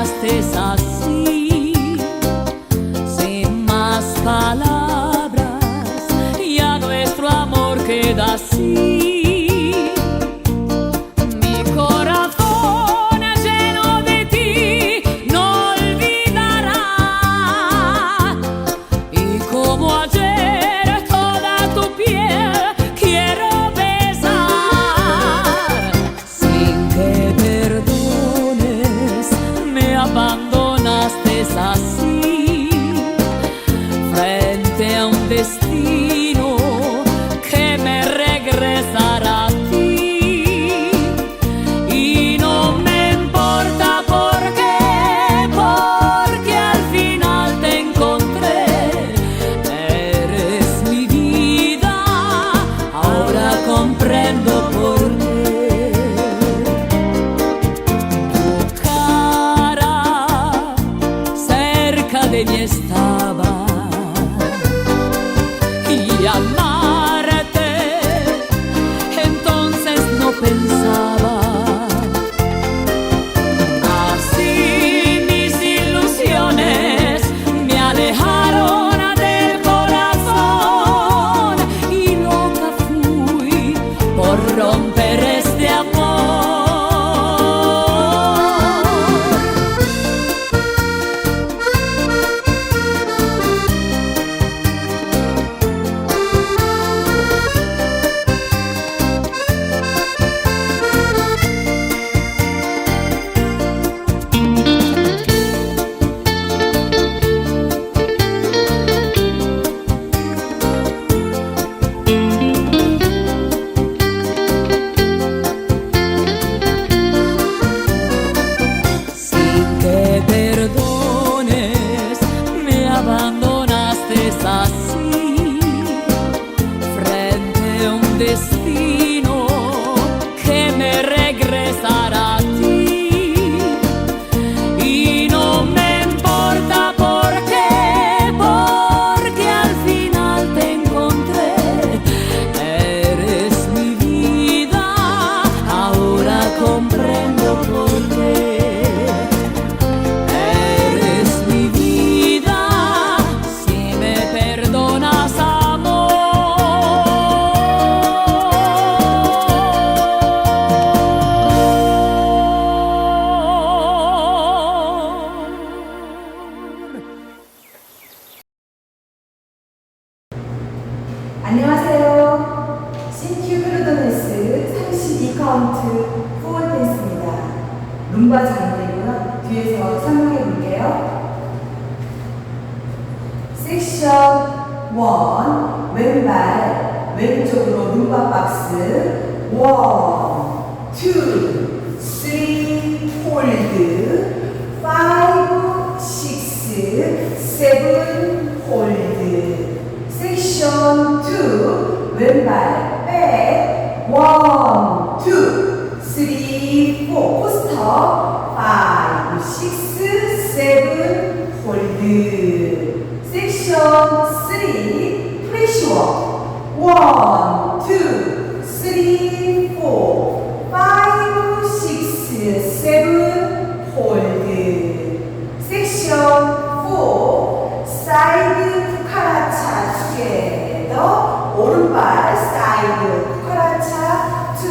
tristezas destino que me regresará a ti. Y no me importa por qué, porque al final te encontré. Eres mi vida, ahora comprendo por qué. Tu cara cerca de mí estaba this 룸바 자리이고요. 뒤에서 설명해 볼게요. 섹션 1 왼발 왼쪽으로 룸바 박스 1 2 3 홀드 5 6 7 홀드 섹션 2 왼발 백 1 2 3 4 포스터 5 6 7 홀드 섹션 3 프레시워 1 2 3 4 5 6 7 홀드 섹션 4 사이드 쿠카라차 투게더 오른발 사이드 쿠카라차 투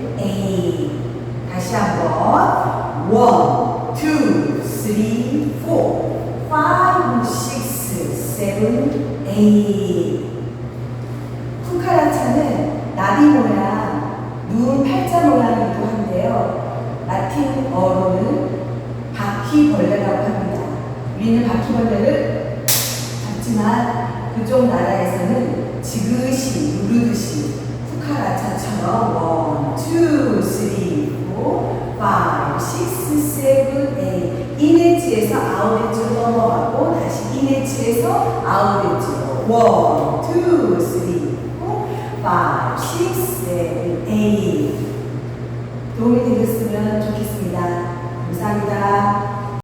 다시 한번 원, 투, 쓰리, 포, 파이브, 식스, 세븐, 에잇 쿠카라차는 나비 모양, 누운 팔자 모양이기도 한데요. 라틴 어로는 바퀴벌레라고 합니다. 우리는 바퀴벌레를 잡지만 그쪽 나라에서는 지그시 누르듯이 쿠카라차처럼 아웃인치로 넘어가고 다시 인인치에서 아웃인치로 1, 2, 3, 4, 포, 파이브, 식스, 도움이 되셨으면 좋겠습니다. 감사합니다.